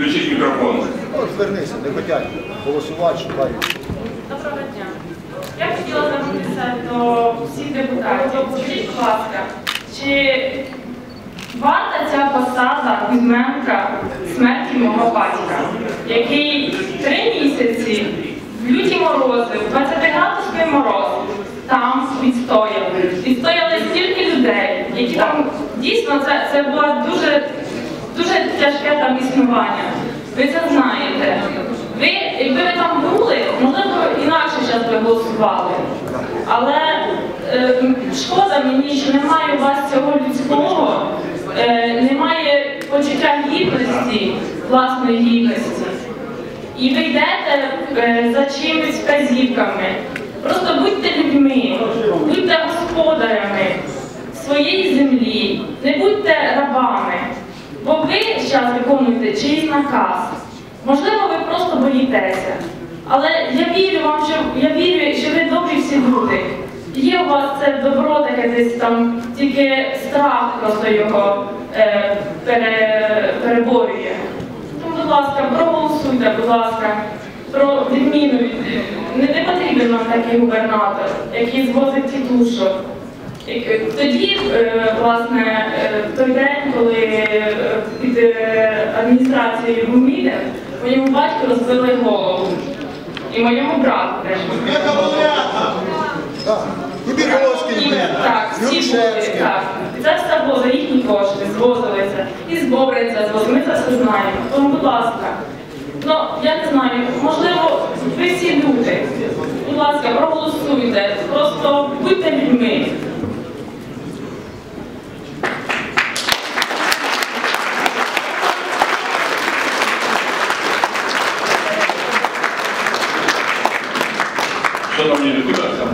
Включіть мікрофон. Ну, звернися, не хотять голосувати, шукають. Доброго дня. Я хотіла звернутися до всіх депутатів. Скажіть, будь ласка, чи варта ця посада Кузьменка смерті мого батька, який три місяці в люті морози, в 20-градусний мороз, там відстояли. Відстояли стільки людей, які там дійсно це, це було дуже, дуже тяжке там існування. Ви це знаєте. Ви, якби ви там були, можливо, інакше зараз би голосували. Але е, шкода мені, що немає у вас цього людського, е, немає почуття гідності, власної гідності. І ви йдете е, за чимось вказівками. Просто будьте людьми, будьте господарями своєї землі, не будьте рабами. Бо ви зараз виконуєте чиїсь наказ. Можливо, ви просто боїтеся. Але я вірю вам, що я вірю, що ви добрі всі люди. Є у вас це добро таке десь там, тільки страх просто його е, пере, переборює. Тому, будь ласка, проголосуйте, будь ласка, про відміну. Не, не потрібен нам такий губернатор, який звозить. Як- Тоді, е, власне, е, той день, коли адміністрацією мітинг, моєму батьку розбили голову. І моєму брату теж. Так. І Бірьовський, Так, всі були, так. І це все було за їхні кошти, звозилися. І з Бобринця звозили, ми це все знаємо. Тому, будь ласка, ну, я не знаю, Шановні депутати,